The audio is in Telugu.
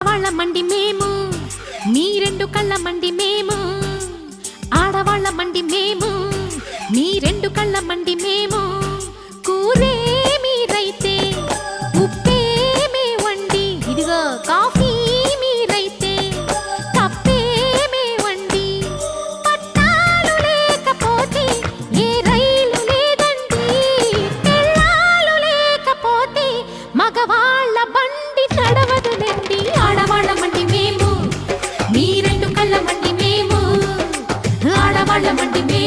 ఆడవాళ్ళ మండి మేము మీ రెండు కళ్ళ మండి మేము. ఆడవాళ్ళ మండి మేము మీ రెండు కళ్ళ మండి మేము. వాళ్ళ మండి